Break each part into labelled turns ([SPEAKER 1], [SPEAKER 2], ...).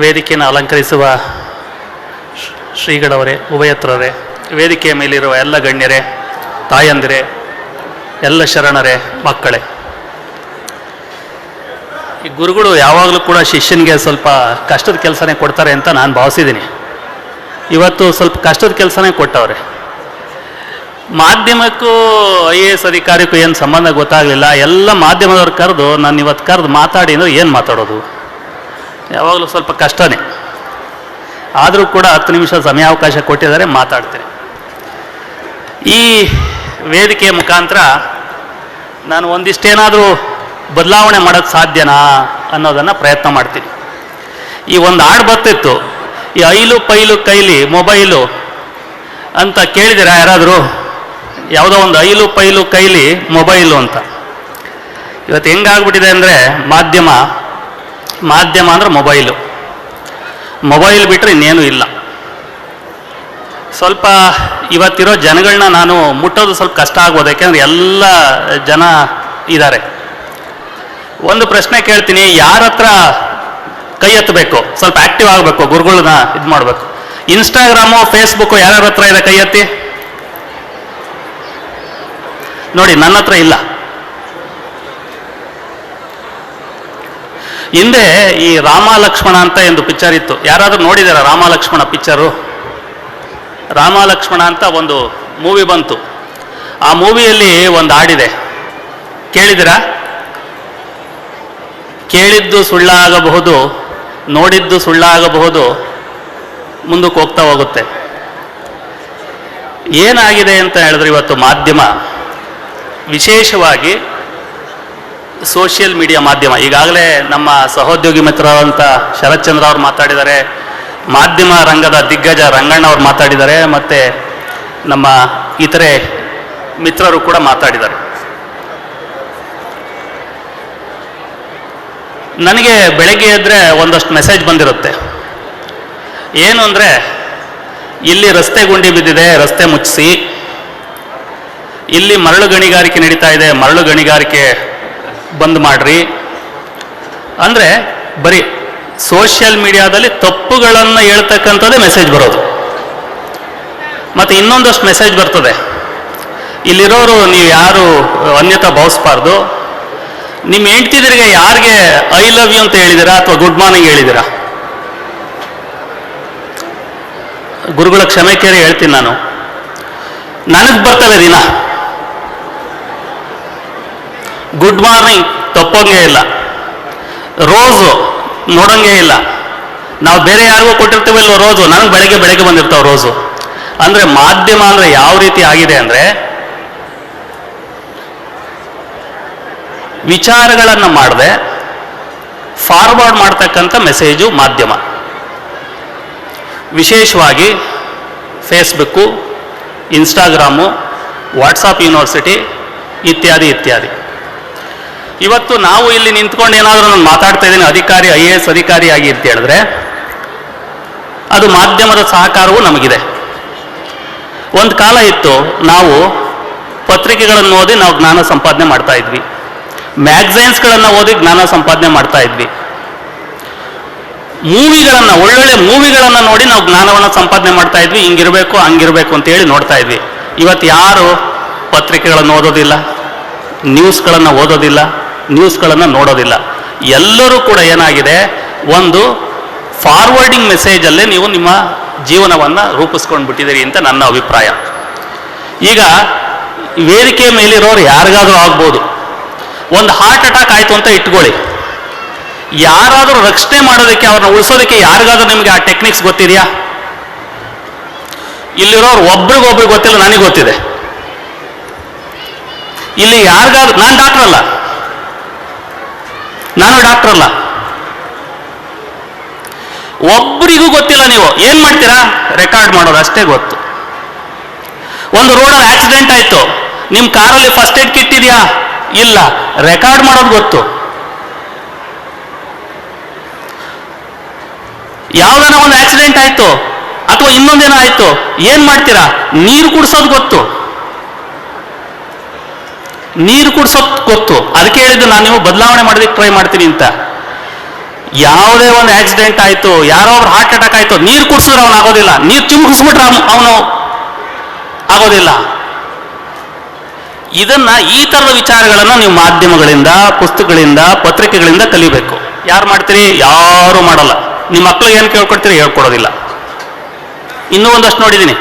[SPEAKER 1] ವೇದಿಕೆಯನ್ನು ಅಲಂಕರಿಸುವ ಶ್ರೀಗಳವರೇ, ಉಭಯತ್ರರೇ, ವೇದಿಕೆಯ ಮೇಲಿರುವ ಎಲ್ಲ ಗಣ್ಯರೇ, ತಾಯಂದಿರೇ, ಎಲ್ಲ ಶರಣರೇ, ಮಕ್ಕಳೇ. ಈ ಗುರುಗಳು ಯಾವಾಗಲೂ ಕೂಡ ಶಿಷ್ಯನಿಗೆ ಸ್ವಲ್ಪ ಕಷ್ಟದ ಕೆಲಸನೇ ಕೊಡ್ತಾರೆ ಅಂತ ನಾನು ಭಾವಿಸಿದ್ದೀನಿ. ಇವತ್ತು ಸ್ವಲ್ಪ ಕಷ್ಟದ ಕೆಲಸನೇ ಕೊಟ್ಟವ್ರೆ. ಮಾಧ್ಯಮಕ್ಕೂ ಐ ಎ ಎಸ್ ಅಧಿಕಾರಿಗೂ ಏನು ಸಂಬಂಧ ಗೊತ್ತಾಗಲಿಲ್ಲ. ಎಲ್ಲ ಮಾಧ್ಯಮದವ್ರು ಕರೆದು ನಾನು ಇವತ್ತು ಕರೆದು ಮಾತಾಡಿ ಅಂದರೆ ಏನು ಮಾತಾಡೋದು? ಯಾವಾಗಲೂ ಸ್ವಲ್ಪ ಕಷ್ಟನೇ. ಆದರೂ ಕೂಡ ಹತ್ತು ನಿಮಿಷ ಸಮಯಾವಕಾಶ ಕೊಟ್ಟಿದ್ದಾರೆ, ಮಾತಾಡ್ತೀನಿ. ಈ ವೇದಿಕೆಯ ಮುಖಾಂತರ ನಾನು ಒಂದಿಷ್ಟೇನಾದರೂ ಬದಲಾವಣೆ ಮಾಡೋಕ್ಕೆ ಸಾಧ್ಯನಾ ಅನ್ನೋದನ್ನು ಪ್ರಯತ್ನ ಮಾಡ್ತೀನಿ. ಈ ಒಂದು ಹಾಡು ಬರ್ತಿತ್ತು, ಈ ಐಲು ಪೈಲು ಕೈಲಿ ಮೊಬೈಲು ಅಂತ ಕೇಳಿದಿರಾ ಯಾರಾದರೂ? ಯಾವುದೋ ಒಂದು ಐಲು ಪೈಲು ಕೈಲಿ ಮೊಬೈಲು ಅಂತ. ಇವತ್ತು ಹೆಂಗಾಗ್ಬಿಟ್ಟಿದೆ ಅಂದರೆ ಮಾಧ್ಯಮ ಮಾಧ್ಯಮ ಅಂದರೆ ಮೊಬೈಲು. ಮೊಬೈಲ್ ಬಿಟ್ಟರೆ ಇನ್ನೇನು ಇಲ್ಲ. ಸ್ವಲ್ಪ ಇವತ್ತಿರೋ ಜನಗಳನ್ನ ನಾನು ಮುಟ್ಟೋದು ಸ್ವಲ್ಪ ಕಷ್ಟ ಆಗ್ಬೋದು, ಯಾಕೆಂದ್ರೆ ಎಲ್ಲ ಜನ ಇದ್ದಾರೆ. ಒಂದು ಪ್ರಶ್ನೆ ಕೇಳ್ತೀನಿ, ಯಾರ ಹತ್ರ ಕೈ ಎತ್ತಬೇಕು? ಸ್ವಲ್ಪ ಆಕ್ಟಿವ್ ಆಗಬೇಕು ಗುರುಗಳನ್ನ ಇದು ಮಾಡಬೇಕು. ಇನ್ಸ್ಟಾಗ್ರಾಮು ಫೇಸ್ಬುಕ್ಕು ಯಾರ್ಯಾರ ಹತ್ರ ಇದೆ ಕೈ ಎತ್ತಿ? ನೋಡಿ, ನನ್ನ ಹತ್ರ ಇಲ್ಲ. ಹಿಂದೆ ಈ ರಾಮ ಲಕ್ಷ್ಮಣ ಅಂತ ಒಂದು ಪಿಕ್ಚರ್ ಇತ್ತು. ಯಾರಾದರೂ ನೋಡಿದಾರ ರಾಮ ಲಕ್ಷ್ಮಣ ಪಿಕ್ಚರು ರಾಮ ಲಕ್ಷ್ಮಣ ಅಂತ ಒಂದು ಮೂವಿ ಬಂತು. ಆ ಮೂವಿಯಲ್ಲಿ ಒಂದು ಹಾಡಿದೆ. ಕೇಳಿದಿರಾ ಕೇಳಿದ್ದು ಸುಳ್ಳಾಗಬಹುದು, ನೋಡಿದ್ದು ಸುಳ್ಳಾಗಬಹುದು, ಮುಂದಕ್ಕೆ ಹೋಗ್ತಾ ಹೋಗುತ್ತೆ. ಏನಾಗಿದೆ ಅಂತ ಹೇಳಿದ್ರೆ ಇವತ್ತು ಮಾಧ್ಯಮ ವಿಶೇಷವಾಗಿ ಸೋಷಿಯಲ್ ಮೀಡಿಯಾ ಮಾಧ್ಯಮ. ಈಗಾಗಲೇ ನಮ್ಮ ಸಹೋದ್ಯೋಗಿ ಮಿತ್ರರಾದಂಥ ಶರತ್ಚಂದ್ರ ಅವರು ಮಾತಾಡಿದ್ದಾರೆ. ಮಾಧ್ಯಮ ರಂಗದ ದಿಗ್ಗಜ ರಂಗಣ್ಣ ಅವರು ಮಾತಾಡಿದ್ದಾರೆ. ಮತ್ತು ನಮ್ಮ ಇತರೆ ಮಿತ್ರರು ಕೂಡ ಮಾತಾಡಿದ್ದಾರೆ. ನನಗೆ ಬೆಳಗ್ಗೆ ಎದ್ದರೆ ಒಂದಷ್ಟು ಮೆಸೇಜ್ ಬಂದಿರುತ್ತೆ. ಏನು ಅಂದರೆ, ಇಲ್ಲಿ ರಸ್ತೆ ಗುಂಡಿ ಬಿದ್ದಿದೆ, ರಸ್ತೆ ಮುಚ್ಚಿಸಿ. ಇಲ್ಲಿ ಮರಳು ಗಣಿಗಾರಿಕೆ ನಡೀತಾ ಇದೆ, ಮರಳು ಗಣಿಗಾರಿಕೆ ಬಂದ್ ಮಾಡ್ರಿ. ಅಂದ್ರೆ ಬರೀ ಸೋಷಿಯಲ್ ಮೀಡಿಯಾದಲ್ಲಿ ತಪ್ಪುಗಳನ್ನು ಹೇಳ್ತಕ್ಕಂಥದ್ದೇ ಮೆಸೇಜ್ ಬರೋದು. ಮತ್ತೆ ಇನ್ನೊಂದಷ್ಟು ಮೆಸೇಜ್ ಬರ್ತದೆ. ಇಲ್ಲಿರೋರು ನೀವು ಯಾರು ಅನ್ಯತಾ ಭಾವಿಸ್ಬಾರ್ದು ನಿಮ್ಮ ಹೆಂಡ್ತಿದ್ರಿಗೆ ಯಾರಿಗೆ ಐ ಲವ್ ಯು ಅಂತ ಹೇಳಿದಿರಾ ಅಥವಾ ಗುಡ್ ಮಾರ್ನಿಂಗ್ ಹೇಳಿದಿರಾ? ಗುರುಗಳ ಕ್ಷಮೆ ಕೇಳಿ ಹೇಳ್ತೀನಿ ನಾನು. ನನಗೆ ಬರ್ತವೆ ದಿನ. ಗುಡ್ ಮಾರ್ನಿಂಗ್ ತಪ್ಪೋಂಗೆ ಇಲ್ಲ. ರೋಸು ನೋಡೋಂಗೆ ಇಲ್ಲ. ನಾವು ಬೇರೆ ಯಾರಿಗೂ ಕೊಟ್ಟಿರ್ತೀವಲ್ವ ರೋಸು? ನನಗೆ ಬೆಳಗ್ಗೆ ಬೆಳಗ್ಗೆ ಬಂದಿರ್ತಾವ ರೋಸು. ಅಂದರೆ ಮಾಧ್ಯಮ ಅಂದರೆ ಯಾವ ರೀತಿ ಆಗಿದೆ ಅಂದರೆ ವಿಚಾರಗಳನ್ನು ಮಾಡದೆ ಫಾರ್ವರ್ಡ್ ಮಾಡ್ತಕ್ಕಂಥ ಮೆಸೇಜು ಮಾಧ್ಯಮ. ವಿಶೇಷವಾಗಿ ಫೇಸ್ಬುಕ್ಕು ಇನ್ಸ್ಟಾಗ್ರಾಮು ವಾಟ್ಸಪ್ ಯೂನಿವರ್ಸಿಟಿ ಇತ್ಯಾದಿ ಇತ್ಯಾದಿ. ಇವತ್ತು ನಾವು ಇಲ್ಲಿ ನಿಂತ್ಕೊಂಡು ಏನಾದರೂ ನಾನು ಮಾತಾಡ್ತಾ ಇದ್ದೀನಿ, ಅಧಿಕಾರಿ, ಐ ಎ ಎಸ್ ಅಧಿಕಾರಿ ಆಗಿ ಅಂತ ಹೇಳಿದ್ರೆ, ಅದು ಮಾಧ್ಯಮದ ಸಹಕಾರವೂ ನಮಗಿದೆ. ಒಂದು ಕಾಲ ಇತ್ತು, ನಾವು ಪತ್ರಿಕೆಗಳನ್ನು ಓದಿ ನಾವು ಜ್ಞಾನ ಸಂಪಾದನೆ ಮಾಡ್ತಾ ಇದ್ವಿ. ಮ್ಯಾಗ್ಝೈನ್ಸ್ಗಳನ್ನು ಓದಿ ಜ್ಞಾನ ಸಂಪಾದನೆ ಮಾಡ್ತಾ ಇದ್ವಿ. ಮೂವಿಗಳನ್ನು, ಒಳ್ಳೊಳ್ಳೆ ಮೂವಿಗಳನ್ನು ನೋಡಿ ನಾವು ಜ್ಞಾನವನ್ನು ಸಂಪಾದನೆ ಮಾಡ್ತಾ ಇದ್ವಿ. ಹಿಂಗಿರಬೇಕು, ಹಂಗಿರಬೇಕು ಅಂತೇಳಿ ನೋಡ್ತಾ ಇದ್ವಿ. ಇವತ್ತು ಯಾರು ಪತ್ರಿಕೆಗಳನ್ನು ಓದೋದಿಲ್ಲ, ನ್ಯೂಸ್ಗಳನ್ನು ಓದೋದಿಲ್ಲ ನ್ಯೂಸ್ಗಳನ್ನು ನೋಡೋದಿಲ್ಲ. ಎಲ್ಲರೂ ಕೂಡ ಏನಾಗಿದೆ? ಒಂದು ಫಾರ್ವರ್ಡಿಂಗ್ ಮೆಸೇಜಲ್ಲೇ ನೀವು ನಿಮ್ಮ ಜೀವನವನ್ನು ರೂಪಿಸ್ಕೊಂಡು ಬಿಟ್ಟಿದ್ದೀರಿ ಅಂತ ನನ್ನ ಅಭಿಪ್ರಾಯ. ಈಗ ವೇದಿಕೆ ಮೇಲಿರೋರು ಯಾರಿಗಾದರೂ ಆಗ್ಬೋದು. ಒಂದು ಹಾರ್ಟ್ ಅಟ್ಯಾಕ್ ಆಯಿತು ಅಂತ ಇಟ್ಕೊಳ್ಳಿ. ಯಾರಾದರೂ ರಕ್ಷಣೆ ಮಾಡೋದಕ್ಕೆ ಅವ್ರನ್ನ ಉಳಿಸೋದಕ್ಕೆ ಯಾರಿಗಾದ್ರೂ ನಿಮಗೆ ಆ ಟೆಕ್ನಿಕ್ಸ್ ಗೊತ್ತಿದೆಯಾ? ಇಲ್ಲಿರೋರು ಒಬ್ರಿಗೊಬ್ರಿಗೆ ಗೊತ್ತಿಲ್ಲ, ನನಗೆ ಗೊತ್ತಿದೆ. ಇಲ್ಲಿ ಯಾರಿಗಾದ್ರೂ ನಾನು ಡಾಕ್ಟರ್ ಅಲ್ಲ. ನಾನು ಡಾಕ್ಟರ್ ಅಲ್ಲ. ಒಬ್ಬರಿಗೂ ಗೊತ್ತಿಲ್ಲ ನೀವು. ಏನು ಮಾಡ್ತೀರಾ? ರೆಕಾರ್ಡ್ ಮಾಡೋದು, ಅಷ್ಟೇ ಗೊತ್ತು. ಒಂದು ರೋಡಲ್ಲಿ ಆಕ್ಸಿಡೆಂಟ್ ಆಯ್ತು. ನಿಮ್ಮ ಕಾರಲ್ಲಿ ಫಸ್ಟ್ ಏಡ್ ಕಿಟ್ ಇದೆಯಾ? ಇಲ್ಲ. ರೆಕಾರ್ಡ್ ಮಾಡೋದು ಗೊತ್ತು. ಯಾವ್ದಾನ ಒಂದು ಆಕ್ಸಿಡೆಂಟ್ ಆಯ್ತು. ಅಥವಾ ಇನ್ನೊಂದೇನೋ ಆಯಿತು. ಏನು ಮಾಡ್ತೀರಾ? ನೀರು ಕುಡಿಸೋದು ಗೊತ್ತು. ನೀರು ಕುಡಿಸೋದು ಗೊತ್ತು. ಅದಕ್ಕೆ ಹೇಳಿದ್ದು ನಾನು ನೀವು ಬದಲಾವಣೆ ಮಾಡೋದಕ್ಕೆ ಟ್ರೈ ಮಾಡ್ತೀನಿ ಅಂತ. ಯಾವುದೇ ಒಂದು ಆಕ್ಸಿಡೆಂಟ್ ಆಯಿತು, ಯಾರೋ ಒಬ್ರು ಹಾರ್ಟ್ ಅಟ್ಯಾಕ್ ಆಯಿತು, ನೀರು ಕುಡಿಸಿದ್ರೆ ಅವನು ಆಗೋದಿಲ್ಲ. ನೀರು ಚಿಮುಕಿಸ್ಬಿಟ್ರೆ ಅವನು ಆಗೋದಿಲ್ಲ. ಇದನ್ನ ಈ ತರದ ವಿಚಾರಗಳನ್ನು ನೀವು ಮಾಧ್ಯಮಗಳಿಂದ, ಪುಸ್ತಕಗಳಿಂದ, ಪತ್ರಿಕೆಗಳಿಂದ ಕಲಿಬೇಕು. ಯಾರು ಮಾಡ್ತೀರಿ? ಯಾರು ಮಾಡಲ್ಲ. ನಿಮ್ಮ ಮಕ್ಳಿಗೆ ಏನು ಕೇಳ್ಕೊಡ್ತೀರಿ ಹೇಳ್ಕೊಡೋದಿಲ್ಲ. ಇನ್ನೂ ಒಂದಷ್ಟು ನೋಡಿದ್ದೀನಿ.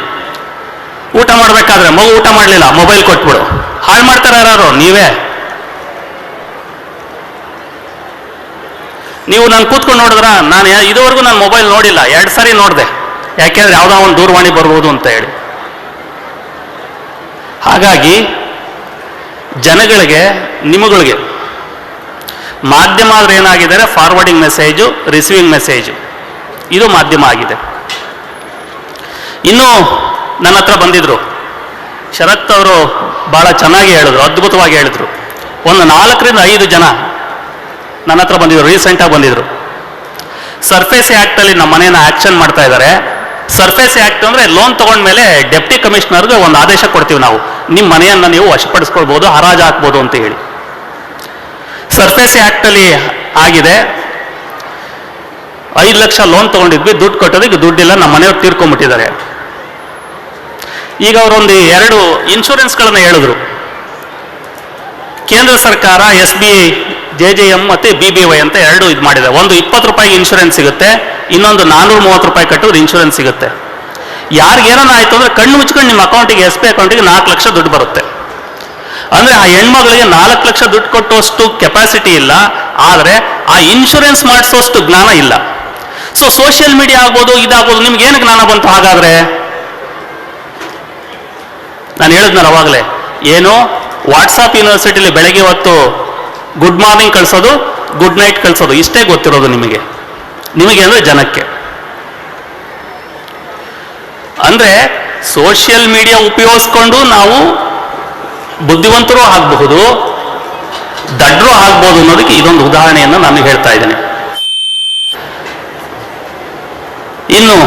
[SPEAKER 1] ಊಟ ಮಾಡಬೇಕಾದ್ರೆ ಮಗು ಊಟ ಮಾಡಲಿಲ್ಲ ಮೊಬೈಲ್ ಕೊಟ್ಬಿಡು. ಹಾಳು ಮಾಡ್ತಾರೆ ಯಾರು ನೀವೇ. ನೀವು ನಾನು ಕೂತ್ಕೊಂಡು ನೋಡಿದ್ರ, ನಾನು ಇದುವರೆಗೂ ನಾನು ಮೊಬೈಲ್ ನೋಡಿಲ್ಲ, ಎರಡು ಸಾರಿ ನೋಡಿದೆ. ಯಾಕೆಂದ್ರೆ ಯಾವುದೋ ಒಂದು ದೂರವಾಣಿ ಬರ್ಬೋದು ಅಂತ ಹೇಳಿ. ಹಾಗಾಗಿ, ಜನಗಳಿಗೆ, ನಿಮಗಳಿಗೆ, ಮಾಧ್ಯಮ ಆದ್ರೆ ಏನಾಗಿದ್ದಾರೆ? ಫಾರ್ವರ್ಡಿಂಗ್ ಮೆಸೇಜು ರಿಸೀವಿಂಗ್ ಮೆಸೇಜು ಇದು ಮಾಧ್ಯಮ ಆಗಿದೆ. ಇನ್ನು ನನ್ನ ಹತ್ರ ಬಂದಿದ್ರು. ಶರತ್ ಅವರು ಬಹಳ ಚೆನ್ನಾಗಿ ಹೇಳಿದ್ರು, ಅದ್ಭುತವಾಗಿ ಹೇಳಿದ್ರು. ಒಂದು ನಾಲ್ಕರಿಂದ ಐದು ಜನ ನನ್ನ ಹತ್ರ ಬಂದಿದ್ರು ರೀಸೆಂಟಾಗಿ ಬಂದಿದ್ರು. ಸರ್ಫೇಸ್ ಆ್ಯಕ್ಟಲ್ಲಿ ನಮ್ಮ ಮನೇನ ಆ್ಯಕ್ಷನ್ ಮಾಡ್ತಾ ಇದ್ದಾರೆ ಸರ್ಫೇಸ್ ಆ್ಯಕ್ಟ್ ಅಂದರೆ ಲೋನ್ ತೊಗೊಂಡ್ಮೇಲೆ ಡೆಪ್ಟಿ ಕಮಿಷನರ್ಗೆ ಒಂದು ಆದೇಶ ಕೊಡ್ತೀವಿ ನಾವು. ನಿಮ್ಮ ಮನೆಯನ್ನು ನೀವು ವಶಪಡಿಸ್ಕೊಳ್ಬೋದು, ಹರಾಜು ಹಾಕ್ಬೋದು ಅಂತ ಹೇಳಿ. ಸರ್ಫೇಸ್ ಆ್ಯಕ್ಟಲ್ಲಿ ಆಗಿದೆ. ಐದು ಲಕ್ಷ ಲೋನ್ ತೊಗೊಂಡಿದ್ವಿ, ದುಡ್ಡು ಕೊಟ್ಟೋದಕ್ಕೆ ದುಡ್ಡಿಲ್ಲ, ನಮ್ಮ ಮನೆಯವ್ರು ತೀರ್ಕೊಂಡ್ಬಿಟ್ಟಿದ್ದಾರೆ. ಈಗ ಅವರೊಂದು ಎರಡು ಇನ್ಶೂರೆನ್ಸ್ಗಳನ್ನು ಹೇಳಿದ್ರು. ಕೇಂದ್ರ ಸರ್ಕಾರ, S B J J M ಮತ್ತು ಬಿ ಬಿ ವೈ ಅಂತ ಎರಡು ಇದು ಮಾಡಿದೆ. ಒಂದು ಇಪ್ಪತ್ತು ರೂಪಾಯಿಗೆ ಇನ್ಶೂರೆನ್ಸ್ ಸಿಗುತ್ತೆ, ಇನ್ನೊಂದು ನಾನ್ನೂರ ಮೂವತ್ತು ರೂಪಾಯಿ ಕಟ್ಟಿದ್ರೆ ಇನ್ಶೂರೆನ್ಸ್ ಸಿಗುತ್ತೆ. ಯಾರಿಗೇನೋ ಆಯಿತು ಅಂದರೆ ಕಣ್ಣು ಮುಚ್ಕೊಂಡು ನಿಮ್ಮ ಅಕೌಂಟಿಗೆ ಎಸ್ ಬಿ ಅಕೌಂಟಿಗೆ ನಾಲ್ಕು ಲಕ್ಷ ದುಡ್ಡು ಬರುತ್ತೆ. ಅಂದರೆ ಆ ಹೆಣ್ಮಗಳಿಗೆ ನಾಲ್ಕು ಲಕ್ಷ ದುಡ್ಡು ಕೊಟ್ಟುವಷ್ಟು ಕೆಪಾಸಿಟಿ ಇಲ್ಲ. ಆದರೆ ಆ ಇನ್ಶೂರೆನ್ಸ್ ಮಾಡಿಸೋಷ್ಟು ಜ್ಞಾನ ಇಲ್ಲ. ಸೊ ಸೋಷಿಯಲ್ ಮೀಡಿಯಾ ಆಗ್ಬೋದು, ಇದಾಗ್ಬೋದು, ನಿಮ್ಗೆ ಏನು ಜ್ಞಾನ ಬಂತು ಹಾಗಾದ್ರೆ? ನಾನು ಹೇಳಿದ್ನಲ್ಲ ಅವಾಗಲೇ, ಏನು ವಾಟ್ಸಾಪ್ ಯೂನಿವರ್ಸಿಟಿಲಿ ಬೆಳಗ್ಗೆ ಹೊತ್ತು ಗುಡ್ ಮಾರ್ನಿಂಗ್ ಕಳಿಸೋದು ಗುಡ್ ನೈಟ್ ಕಳಿಸೋದು, ಇಷ್ಟೇ ಗೊತ್ತಿರೋದು ನಿಮಗೆ. ನಿಮಗೆ ಅಂದರೆ ಜನಕ್ಕೆ. ಅಂದರೆ ಸೋಷಿಯಲ್ ಮೀಡಿಯಾ ಉಪಯೋಗಿಸ್ಕೊಂಡು ನಾವು ಬುದ್ಧಿವಂತರು ಆಗಬಹುದು, ದಡ್ಡರೂ ಆಗ್ಬೋದು ಅನ್ನೋದಕ್ಕೆ ಇದೊಂದು ಉದಾಹರಣೆಯನ್ನು ನಾನು ಹೇಳ್ತಾ ಇದ್ದೀನಿ. ಇನ್ನು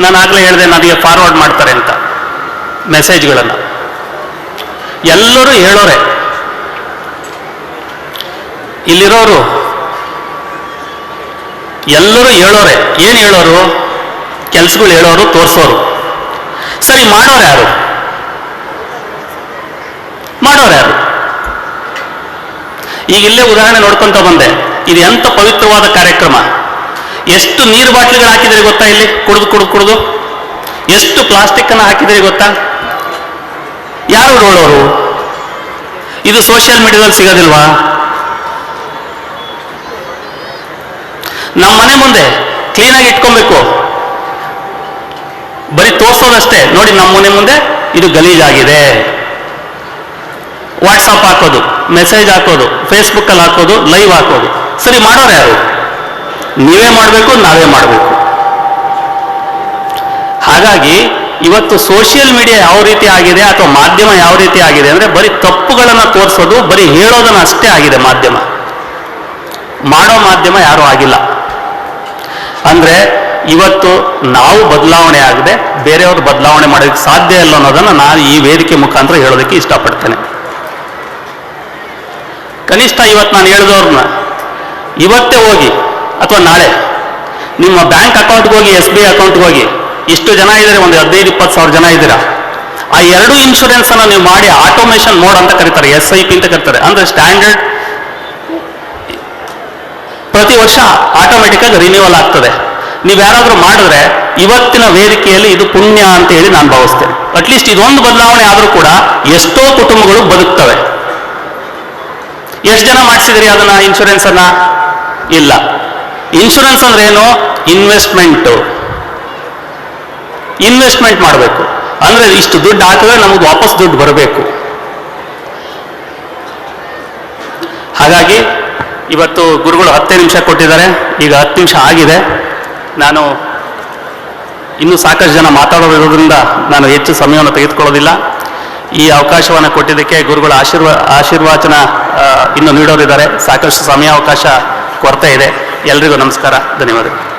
[SPEAKER 1] ನಾನು ಆಗಲೇ ಹೇಳಿದೆ ನನಗೆ ಫಾರ್ವರ್ಡ್ ಮಾಡ್ತಾರೆ ಅಂತ ಮೆಸೇಜ್ಗಳನ್ನು ಎಲ್ಲರೂ ಹೇಳೋರೆ, ಇಲ್ಲಿರೋರು, ಎಲ್ಲರೂ ಹೇಳೋರೆ, ಏನು ಹೇಳೋರು? ಕೆಲಸಗಳು ಹೇಳೋರು, ತೋರಿಸೋರು. ಸರಿ, ಮಾಡೋರು ಯಾರು? ಮಾಡೋರು ಯಾರು? ಈಗ ಇಲ್ಲೇ ಉದಾಹರಣೆ ನೋಡ್ಕೊಂತ ಬಂದೆ, ಇದು ಎಂತ ಪವಿತ್ರವಾದ ಕಾರ್ಯಕ್ರಮ? ಎಷ್ಟು ನೀರು ಬಾಟ್ಲಿಗಳು ಹಾಕಿದರೆ ಗೊತ್ತಾ ಇಲ್ಲಿ? ಕುಡಿದು ಕುಡಿದು ಕುಡಿದು. ಎಷ್ಟು ಪ್ಲಾಸ್ಟಿಕ್ ಅನ್ನು ಹಾಕಿದರೆ ಗೊತ್ತಾ? ಯಾರು ನೋಡೋರು? ಇದು ಸೋಷಿಯಲ್ ಮೀಡಿಯಾದಲ್ಲಿ ಸಿಗೋದಿಲ್ವಾ? ನಮ್ಮ ಮನೆ ಮುಂದೆ ಕ್ಲೀನಾಗಿ ಇಟ್ಕೊಬೇಕು. ಬರೀ ತೋರ್ಸೋದಷ್ಟೇ. ನೋಡಿ ನಮ್ಮ ಮನೆ ಮುಂದೆ ಇದು ಗಲೀಜಾಗಿದೆ. ವಾಟ್ಸಪ್ ಹಾಕೋದು ಮೆಸೇಜ್ ಹಾಕೋದು ಫೇಸ್ಬುಕ್ಕಲ್ಲಿ ಹಾಕೋದು ಲೈವ್ ಹಾಕೋದು. ಸರಿ, ಮಾಡೋರು ಯಾರು? ನೀವೇ ಮಾಡಬೇಕು, ನಾವೇ ಮಾಡಬೇಕು. ಹಾಗಾಗಿ ಇವತ್ತು ಸೋಷಿಯಲ್ ಮೀಡಿಯಾ ಯಾವ ರೀತಿ ಆಗಿದೆ ಅಥವಾ ಮಾಧ್ಯಮ ಯಾವ ರೀತಿ ಆಗಿದೆ ಅಂದರೆ ಬರೀ ತಪ್ಪುಗಳನ್ನು ತೋರಿಸೋದು, ಬರೀ ಹೇಳೋದನ್ನ ಅಷ್ಟೇ ಆಗಿದೆ ಮಾಧ್ಯಮ. ಮಾಡೋ ಮಾಧ್ಯಮ ಯಾರೂ ಆಗಿಲ್ಲ. ಅಂದರೆ ಇವತ್ತು ನಾವು ಬದಲಾವಣೆ ಆಗದೆ, ಬೇರೆಯವರು ಬದಲಾವಣೆ ಮಾಡೋದಕ್ಕೆ ಸಾಧ್ಯ ಇಲ್ಲ ಅನ್ನೋದನ್ನು ನಾನು ಈ ವೇದಿಕೆ ಮುಖಾಂತರ ಹೇಳೋದಕ್ಕೆ ಇಷ್ಟಪಡ್ತೇನೆ. ಕನಿಷ್ಠ ಇವತ್ತು ನಾನು ಹೇಳಿದವ್ರನ್ನ, ಇವತ್ತೇ ಹೋಗಿ ಅಥವಾ ನಾಳೆ? ನಿಮ್ಮ ಬ್ಯಾಂಕ್ ಅಕೌಂಟ್ಗೆ ಹೋಗಿ, ಎಸ್ ಬಿ ಐ ಅಕೌಂಟ್ಗೆ ಹೋಗಿ, ಇಷ್ಟು ಜನ ಇದ್ದಾರೆ? ಒಂದು ಹದಿನೈದು, ಇಪ್ಪತ್ತು ಸಾವಿರ ಜನ ಇದ್ದೀರಾ? ಆ ಎರಡು ಇನ್ಶೂರೆನ್ಸ್ ಅನ್ನು ನೀವು ಮಾಡಿ ಆಟೋಮೇಷನ್ ಮೋಡ್ ಅಂತ ಕರೀತಾರೆ ಎಸ್ ಐ ಪಿ ಅಂತ ಕರೀತಾರೆ. ಅಂದ್ರೆ ಸ್ಟ್ಯಾಂಡರ್ಡ್ ಪ್ರತಿ ವರ್ಷ ಆಟೋಮೆಟಿಕ್ ಆಗಿ ರಿನ್ಯೂವಲ್ ಆಗ್ತದೆ. ನೀವು ಯಾರಾದರೂ ಮಾಡಿದ್ರೆ ಇವತ್ತಿನ ವೇದಿಕೆಯಲ್ಲಿ ಇದು ಪುಣ್ಯ ಅಂತ ಹೇಳಿ ನಾನು ಭಾವಿಸ್ತೇನೆ. ಅಟ್ಲೀಸ್ಟ್ ಇದೊಂದು ಬದಲಾವಣೆ ಆದರೂ ಕೂಡ ಎಷ್ಟೋ ಕುಟುಂಬಗಳು ಬದುಕ್ತವೆ. ಎಷ್ಟು ಜನ ಮಾಡಿಸಿದ್ರಿ ಅದನ್ನ ಇನ್ಶೂರೆನ್ಸ್ ಅನ್ನ? ಇಲ್ಲ. ಇನ್ಶೂರೆನ್ಸ್ ಅಂದ್ರೆ ಏನು? ಇನ್ವೆಸ್ಟ್ಮೆಂಟ್ ಇನ್ವೆಸ್ಟ್ಮೆಂಟ್ ಮಾಡಬೇಕು. ಅಂದ್ರೆ ಇಷ್ಟು ದುಡ್ಡು ಹಾಕಿದ್ರೆ ನಮಗೆ ವಾಪಸ್ ದುಡ್ಡು ಬರಬೇಕು. ಹಾಗಾಗಿ ಇವತ್ತು ಗುರುಗಳು ಹತ್ತೇ ನಿಮಿಷ ಕೊಟ್ಟಿದ್ದಾರೆ. ಈಗ ಹತ್ತು ನಿಮಿಷ ಆಗಿದೆ. ನಾನು ಇನ್ನೂ ಸಾಕಷ್ಟು ಜನ ಮಾತಾಡೋದಿರೋದ್ರಿಂದ ನಾನು ಹೆಚ್ಚು ಸಮಯವನ್ನು ತೆಗೆದುಕೊಳ್ಳೋದಿಲ್ಲ. ಈ ಅವಕಾಶವನ್ನು ಕೊಟ್ಟಿದ್ದಕ್ಕೆ ಗುರುಗಳ ಆಶೀರ್ವ ಆಶೀರ್ವಾಚನ ಇನ್ನು ನೀಡೋರಿದ್ದಾರೆ. ಸಾಕಷ್ಟು ಸಮಯಾವಕಾಶ ಕೊರತೆ ಇದೆ. ಎಲ್ರಿಗೂ ನಮಸ್ಕಾರ ಧನ್ಯವಾದಗಳು.